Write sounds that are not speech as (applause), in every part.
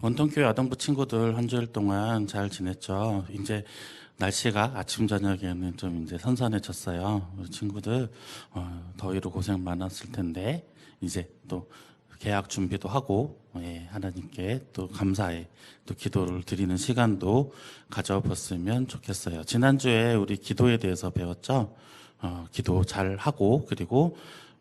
원통교회 아동부 친구들 한 주일 동안 잘 지냈죠. 이제 날씨가 아침 저녁에는 좀 이제 선선해졌어요. 친구들 어, 더위로 고생 많았을 텐데 이제 또 계약 준비도 하고 예, 하나님께 또 감사의 또 기도를 드리는 시간도 가져봤으면 좋겠어요. 지난주에 우리 기도에 대해서 배웠죠. 어, 기도 잘 하고 그리고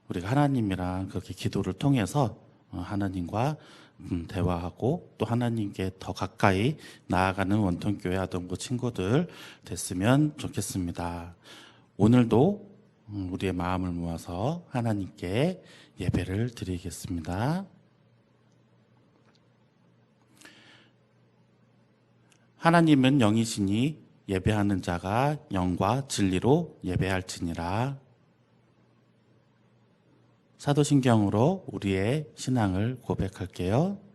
우리가 하나님이랑 그렇게 기도를 통해서 어, 하나님과 음, 대화하고 또 하나님께 더 가까이 나아가는 원통교회 아동부 친구들 됐으면 좋겠습니다. 오늘도 음, 우리의 마음을 모아서 하나님께 예배를 드리겠습니다. 하나님은 영이시니 예배하는 자가 영과 진리로 예배할지니라. 사도신경으로 우리의 신앙을 고백할게요.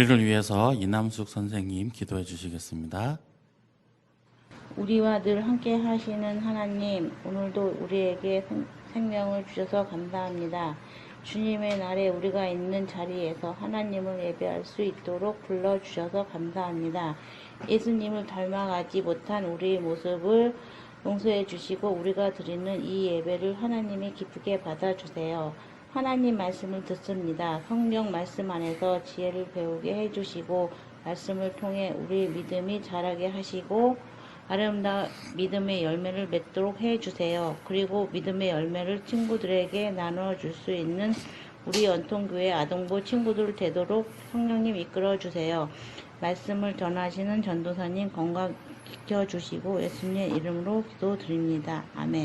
우리를 위해서 이남숙 선생님 기도해 주시겠습니다. 우리와 늘 함께 하시는 하나님, 오늘도 우리에게 생- 생명을 주셔서 감사합니다. 주님의 날에 우리가 있는 자리에서 하나님을 예배할 수 있도록 불러주셔서 감사합니다. 예수님을 닮아가지 못한 우리의 모습을 용서해 주시고 우리가 드리는 이 예배를 하나님이 기쁘게 받아주세요. 하나님 말씀을 듣습니다. 성령 말씀 안에서 지혜를 배우게 해주시고 말씀을 통해 우리 믿음이 자라게 하시고 아름다운 믿음의 열매를 맺도록 해주세요. 그리고 믿음의 열매를 친구들에게 나눠줄 수 있는 우리 연통교회 아동부 친구들 되도록 성령님 이끌어 주세요. 말씀을 전하시는 전도사님 건강 지켜주시고 예수님의 이름으로 기도드립니다. 아멘.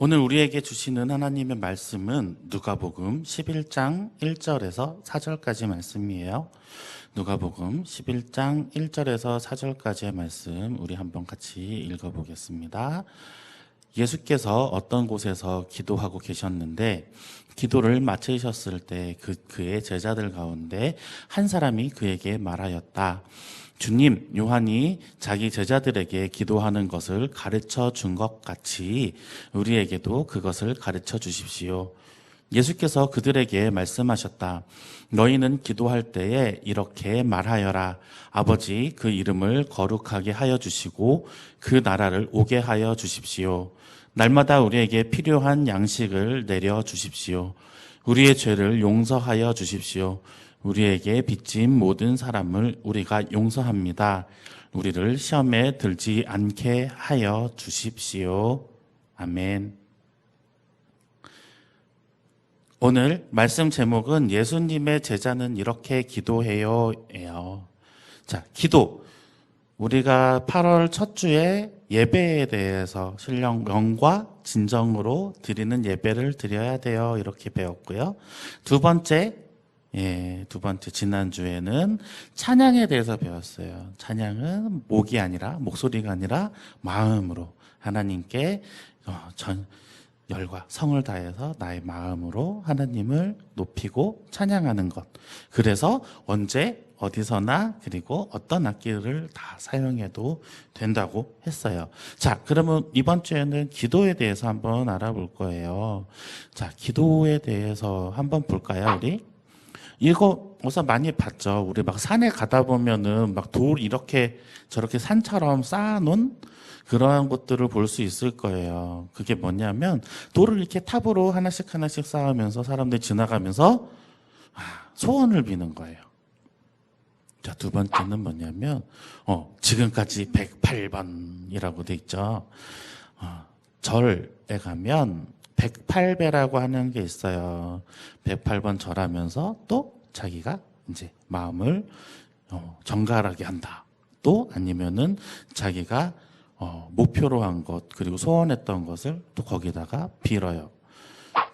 오늘 우리에게 주시는 하나님의 말씀은 누가복음 11장 1절에서 4절까지 말씀이에요. 누가복음 11장 1절에서 4절까지의 말씀 우리 한번 같이 읽어 보겠습니다. 예수께서 어떤 곳에서 기도하고 계셨는데 기도를 마치셨을 때 그, 그의 제자들 가운데 한 사람이 그에게 말하였다. 주님, 요한이 자기 제자들에게 기도하는 것을 가르쳐 준 것 같이 우리에게도 그것을 가르쳐 주십시오. 예수께서 그들에게 말씀하셨다. 너희는 기도할 때에 이렇게 말하여라. 아버지, 그 이름을 거룩하게 하여 주시고 그 나라를 오게 하여 주십시오. 날마다 우리에게 필요한 양식을 내려 주십시오. 우리의 죄를 용서하여 주십시오. 우리에게 빚진 모든 사람을 우리가 용서합니다. 우리를 시험에 들지 않게 하여 주십시오. 아멘. 오늘 말씀 제목은 예수님의 제자는 이렇게 기도해요 예요. 자, 기도. 우리가 8월 첫 주에 예배에 대해서 신령과 진정으로 드리는 예배를 드려야 돼요. 이렇게 배웠고요. 두 번째, 예, 두 번째 지난주에는 찬양에 대해서 배웠어요. 찬양은 목이 아니라 목소리가 아니라 마음으로 하나님께 어, 전 열과 성을 다해서 나의 마음으로 하나님을 높이고 찬양하는 것. 그래서 언제 어디서나 그리고 어떤 악기를 다 사용해도 된다고 했어요. 자, 그러면 이번 주에는 기도에 대해서 한번 알아볼 거예요. 자, 기도에 대해서 한번 볼까요, 우리? 이거 우선 많이 봤죠. 우리 막 산에 가다 보면은 막 돌 이렇게 저렇게 산처럼 쌓아놓은 그러한 것들을 볼 수 있을 거예요. 그게 뭐냐면 돌을 이렇게 탑으로 하나씩 하나씩 쌓으면서 사람들이 지나가면서 아, 소원을 비는 거예요. 자, 두 번째는 뭐냐면 어, 지금까지 108번이라고 돼 있죠. 어, 절에 가면 108배라고 하는 게 있어요. 108번 절하면서 또 자기가 이제 마음을 어, 정갈하게 한다. 또 아니면은 자기가 어, 목표로 한 것, 그리고 소원했던 것을 또 거기다가 빌어요.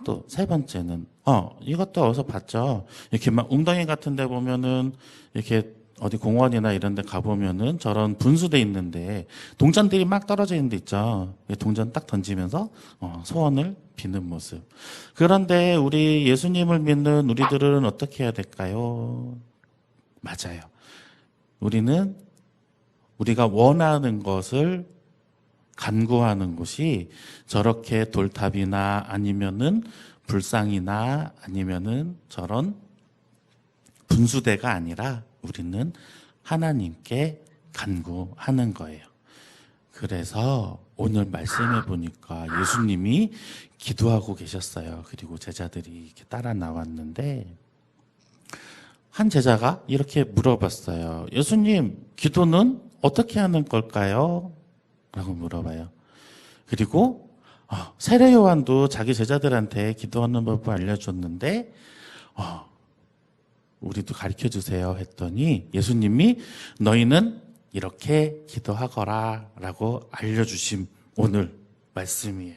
또 세 번째는, 어, 이것도 어디서 봤죠? 이렇게 막 웅덩이 같은 데 보면은, 이렇게 어디 공원이나 이런 데 가보면은 저런 분수대 있는데, 동전들이 막 떨어져 있는 데 있죠? 동전 딱 던지면서, 어, 소원을 비는 모습. 그런데 우리 예수님을 믿는 우리들은 어떻게 해야 될까요? 맞아요. 우리는 우리가 원하는 것을 간구하는 곳이 저렇게 돌탑이나 아니면은 불상이나 아니면은 저런 분수대가 아니라 우리는 하나님께 간구하는 거예요. 그래서 오늘 말씀해 보니까 예수님이 기도하고 계셨어요. 그리고 제자들이 이렇게 따라 나왔는데 한 제자가 이렇게 물어봤어요. 예수님, 기도는 어떻게 하는 걸까요? 라고 물어봐요. 그리고 어, 세례 요한도 자기 제자들한테 기도하는 법을 알려줬는데 어, 우리도 가르쳐 주세요 했더니 예수님이 너희는 이렇게 기도하거라 라고 알려주신 오늘 말씀이에요.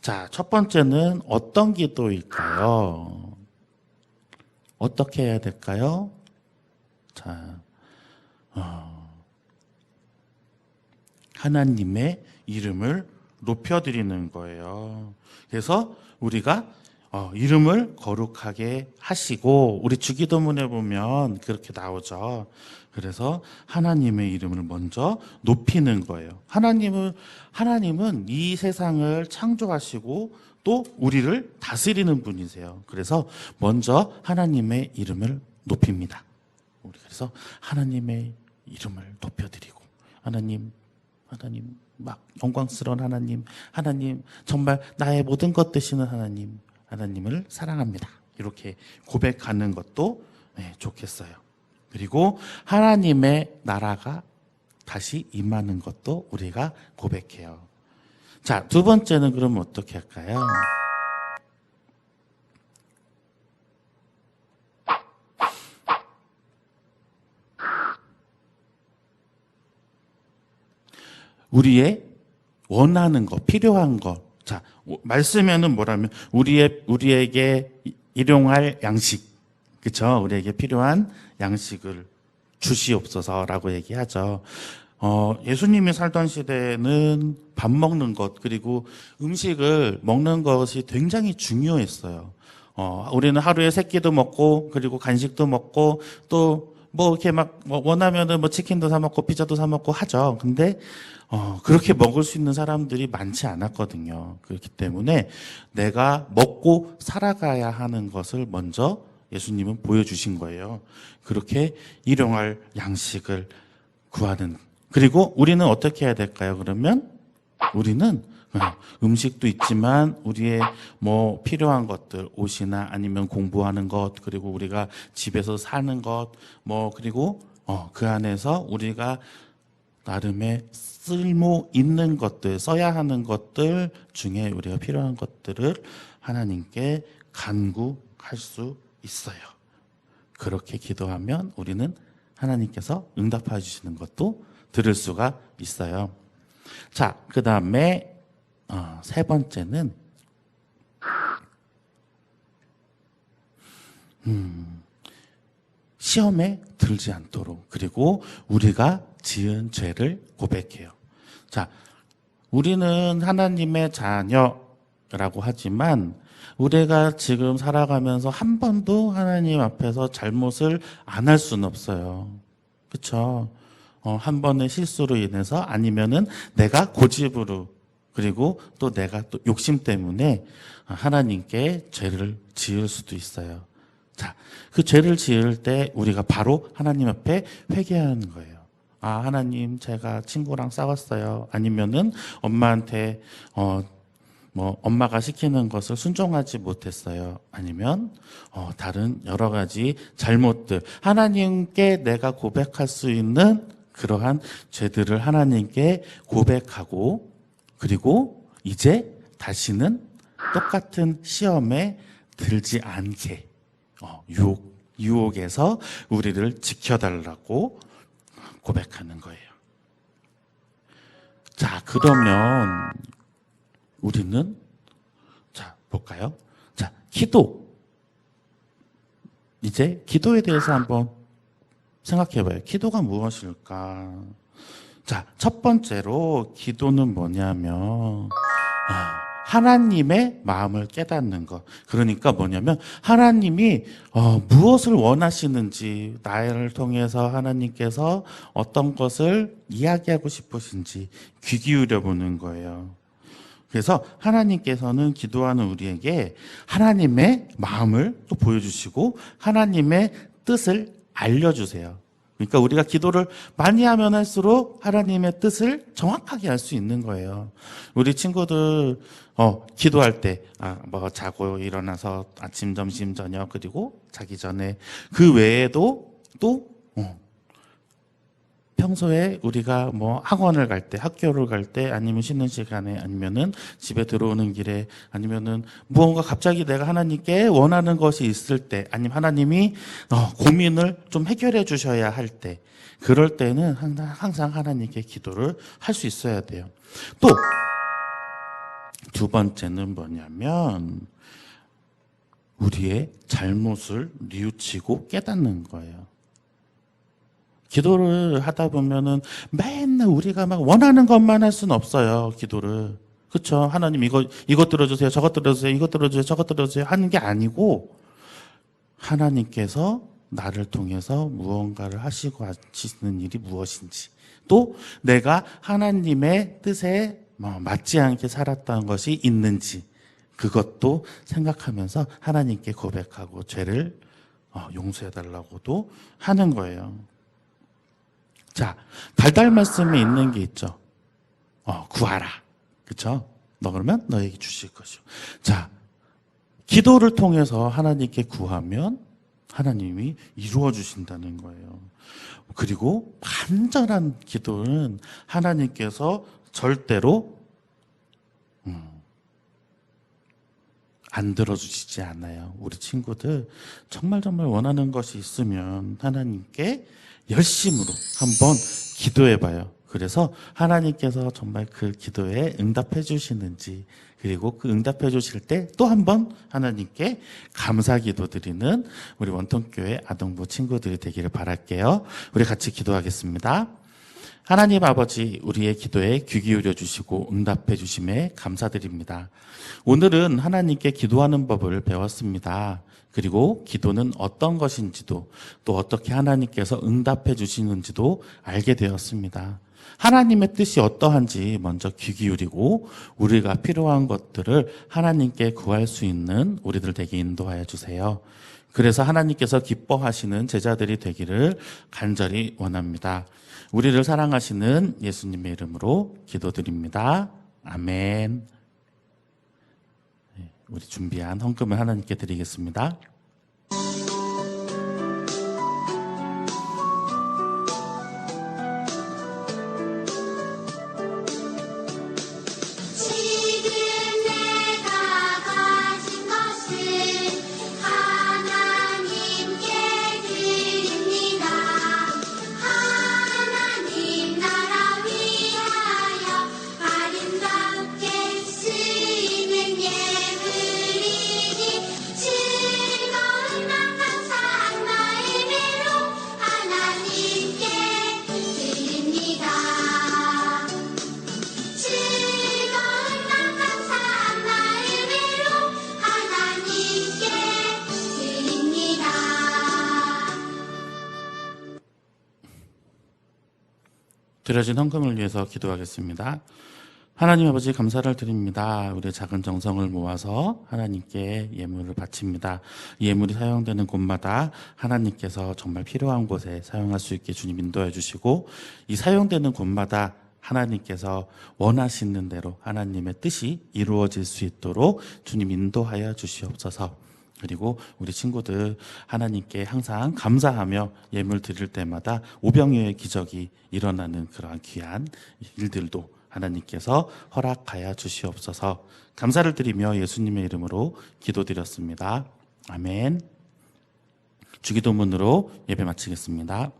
자, 첫 번째는 어떤 기도일까요? 어떻게 해야 될까요? 자, 어, 하나님의 이름을 높여드리는 거예요. 그래서 우리가 어, 이름을 거룩하게 하시고 우리 주기도문에 보면 그렇게 나오죠. 그래서 하나님의 이름을 먼저 높이는 거예요. 하나님은 하나님은 이 세상을 창조하시고 또 우리를 다스리는 분이세요. 그래서 먼저 하나님의 이름을 높입니다. 우리 그래서 하나님의 이름을 높여드리고 하나님 하나님 막 영광스러운 하나님 하나님 정말 나의 모든 것 되시는 하나님 하나님을 사랑합니다. 이렇게 고백하는 것도 네, 좋겠어요. 그리고 하나님의 나라가 다시 임하는 것도 우리가 고백해요. 자, 두 번째는 그럼 어떻게 할까요? 우리의 원하는 것, 필요한 것. 자, 말씀에는 뭐라면 우리의 우리에게 일용할 양식. 그렇죠? 우리에게 필요한 양식을 주시옵소서라고 얘기하죠. 어, 예수님이 살던 시대는 밥 먹는 것 그리고 음식을 먹는 것이 굉장히 중요했어요. 어, 우리는 하루에 세 끼도 먹고 그리고 간식도 먹고 또 뭐 이렇게 막뭐 원하면은 뭐 치킨도 사 먹고 피자도 사 먹고 하죠. 근데 어, 그렇게 먹을 수 있는 사람들이 많지 않았거든요. 그렇기 때문에 내가 먹고 살아가야 하는 것을 먼저 예수님은 보여주신 거예요. 그렇게 일용할 양식을 구하는. 그리고 우리는 어떻게 해야 될까요? 그러면 우리는 음식도 있지만 우리의 뭐 필요한 것들 옷이나 아니면 공부하는 것 그리고 우리가 집에서 사는 것 뭐 그리고 어, 그 안에서 우리가 나름의 쓸모 있는 것들 써야 하는 것들 중에 우리가 필요한 것들을 하나님께 간구할 수 있어요. 그렇게 기도하면 우리는 하나님께서 응답해 주시는 것도 들을 수가 있어요. 자, 그 다음에 어, 세 번째는 음, 시험에 들지 않도록 그리고 우리가 지은 죄를 고백해요. 자, 우리는 하나님의 자녀라고 하지만 우리가 지금 살아가면서 한 번도 하나님 앞에서 잘못을 안 할 수는 없어요. 그렇죠? 어, 한 번의 실수로 인해서 아니면은 내가 고집으로 그리고 또 내가 또 욕심 때문에 하나님께 죄를 지을 수도 있어요. 자, 그 죄를 지을 때 우리가 바로 하나님 앞에 회개하는 거예요. 아, 하나님, 제가 친구랑 싸웠어요. 아니면은 엄마한테, 어, 뭐, 엄마가 시키는 것을 순종하지 못했어요. 아니면, 어, 다른 여러 가지 잘못들. 하나님께 내가 고백할 수 있는 그러한 죄들을 하나님께 고백하고, 그리고 이제 다시는 똑같은 시험에 들지 않게, 어, 유혹, 유혹에서 우리를 지켜달라고 고백하는 거예요. 자, 그러면 우리는 자, 볼까요? 자, 기도. 이제 기도에 대해서 한번 생각해 봐요. 기도가 무엇일까? 자, 첫 번째로 기도는 뭐냐면 아, 하나님의 마음을 깨닫는 것. 그러니까 뭐냐면 하나님이 어, 무엇을 원하시는지 나를 통해서 하나님께서 어떤 것을 이야기하고 싶으신지 귀 기울여 보는 거예요. 그래서 하나님께서는 기도하는 우리에게 하나님의 마음을 또 보여주시고 하나님의 뜻을 알려주세요. 그러니까 우리가 기도를 많이 하면 할수록 하나님의 뜻을 정확하게 알 수 있는 거예요. 우리 친구들 어 기도할 때아뭐 자고 일어나서 아침, 점심, 저녁 그리고 자기 전에 그 외에도 또 어, 평소에 우리가 뭐 학원을 갈 때, 학교를 갈 때, 아니면 쉬는 시간에, 아니면은 집에 들어오는 길에, 아니면은 무언가 갑자기 내가 하나님께 원하는 것이 있을 때, 아니면 하나님이 어, 고민을 좀 해결해 주셔야 할 때, 그럴 때는 항상, 하나님께 기도를 할 수 있어야 돼요. 또, 두 번째는 뭐냐면, 우리의 잘못을 뉘우치고 깨닫는 거예요. 기도를 하다 보면은 맨날 우리가 막 원하는 것만 할 수는 없어요. 기도를. 그쵸? 하나님 이거 이것 들어 주세요. 저것 들어 주세요. 이것 들어 주세요. 저것 들어 주세요. 하는 게 아니고 하나님께서 나를 통해서 무언가를 하시고 하시는 일이 무엇인지 또 내가 하나님의 뜻에 뭐 맞지 않게 살았던 것이 있는지 그것도 생각하면서 하나님께 고백하고 죄를 어, 용서해 달라고도 하는 거예요. 자, 달달 말씀에 있는 게 있죠. 어, 구하라. 그쵸? 너 그러면 너에게 주실 것이요. 자, 기도를 통해서 하나님께 구하면 하나님이 이루어 주신다는 거예요. 그리고 간절한 기도는 하나님께서 절대로 음, 안 들어주시지 않아요. 우리 친구들 정말 정말 원하는 것이 있으면 하나님께 열심으로 한번 기도해 봐요. 그래서 하나님께서 정말 그 기도에 응답해 주시는지 그리고 그 응답해 주실 때 또 한번 하나님께 감사 기도 드리는 우리 원통교회 아동부 친구들이 되기를 바랄게요. 우리 같이 기도하겠습니다. 하나님 아버지, 우리의 기도에 귀 기울여 주시고 응답해 주심에 감사드립니다. 오늘은 하나님께 기도하는 법을 배웠습니다. 그리고 기도는 어떤 것인지도 또 어떻게 하나님께서 응답해 주시는지도 알게 되었습니다. 하나님의 뜻이 어떠한지 먼저 귀 기울이고 우리가 필요한 것들을 하나님께 구할 수 있는 우리들 되게 인도하여 주세요. 그래서 하나님께서 기뻐하시는 제자들이 되기를 간절히 원합니다. 우리를 사랑하시는 예수님의 이름으로 기도드립니다. 아멘. 네, 우리 준비한 헌금을 하나님께 드리겠습니다. 드려진 헌금을 위해서 기도하겠습니다. 하나님 아버지 감사를 드립니다. 우리의 작은 정성을 모아서 하나님께 예물을 바칩니다. 이 예물이 사용되는 곳마다 하나님께서 정말 필요한 곳에 사용할 수 있게 주님 인도해 주시고 이 사용되는 곳마다 하나님께서 원하시는 대로 하나님의 뜻이 이루어질 수 있도록 주님 인도하여 주시옵소서. 그리고 우리 친구들 하나님께 항상 감사하며 예물 드릴 때마다 오병이어의 기적이 일어나는 그러한 귀한 일들도 하나님께서 허락하여 주시옵소서. 감사를 드리며 예수님의 이름으로 기도드렸습니다. 아멘. 주기도문으로 예배 마치겠습니다.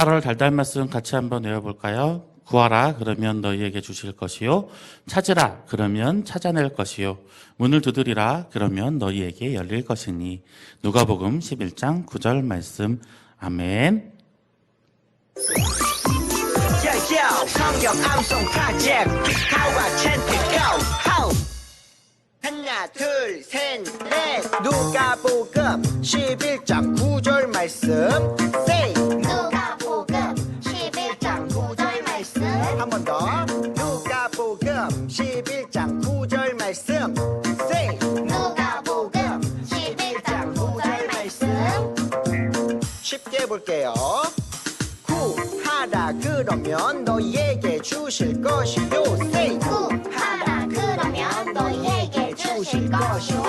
8월 달달 말씀 같이 한번 외워볼까요? 구하라 그러면 너희에게 주실 것이요. 찾으라 그러면 찾아낼 것이요. 문을 두드리라 그러면 너희에게 열릴 것이니. 누가복음 11장 9절 말씀. 아멘. 야야 성경 암송 프로젝트 기타와 찬트 고 하나 둘 셋 넷. 누가복음 11장 9절 말씀 그러면 너희에게 주실 것이요 say 구하라 그러면 너희에게 주실 것이요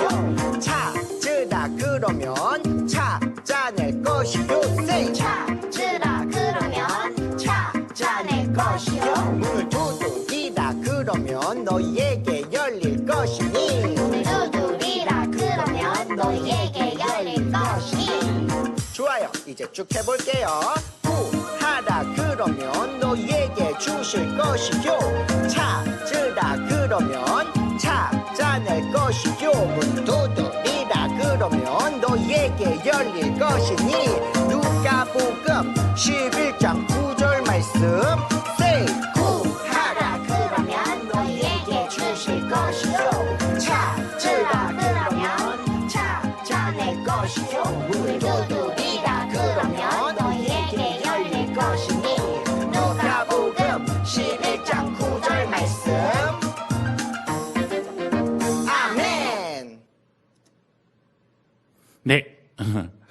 찾으라 그러면 찾아낼 것이요 say 찾으라 그러면 찾아낼 것이요 문을 두드리라 그러면 너희에게 열릴 것이니 문을 두드리라 그러면 너희에게 열릴 것이니 좋아요. 이제 쭉 해볼게요 주실 것이요. 찾으라 그러면 찾아낼 것이요. 문 두드리라 그러면 너희에게 열릴 것이니 누가복음 11장 (laughs)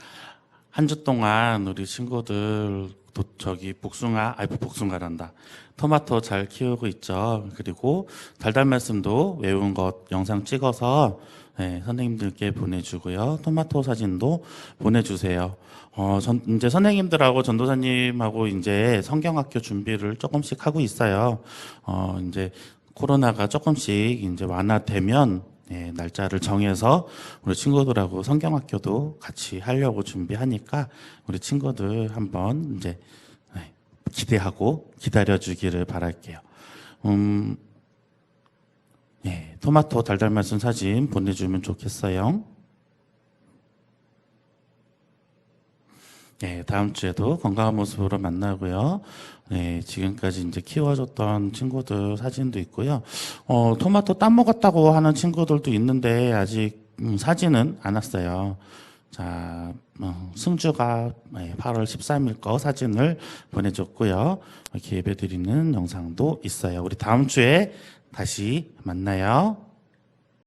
한 주 동안 우리 친구들 도, 저기 복숭아, 아이 복숭아란다. 토마토 잘 키우고 있죠. 그리고 달달 말씀도 외운 것 영상 찍어서 네, 선생님들께 보내주고요. 토마토 사진도 보내주세요. 어, 전, 이제 선생님들하고 전도사님하고 이제 성경학교 준비를 조금씩 하고 있어요. 어, 이제 코로나가 조금씩 이제 완화되면 예, 날짜를 정해서 우리 친구들하고 성경학교도 같이 하려고 준비하니까 우리 친구들 한번 이제 예, 기대하고 기다려주기를 바랄게요. 음, 예, 토마토 달달 말씀 사진 보내주면 좋겠어요. 네, 다음 주에도 건강한 모습으로 만나고요. 네, 지금까지 이제 키워줬던 친구들 사진도 있고요. 어, 토마토 따 먹었다고 하는 친구들도 있는데 아직 음, 사진은 안 왔어요. 자, 어, 승주가 네, 8월 13일 거 사진을 보내줬고요. 이렇게 예배 드리는 영상도 있어요. 우리 다음 주에 다시 만나요.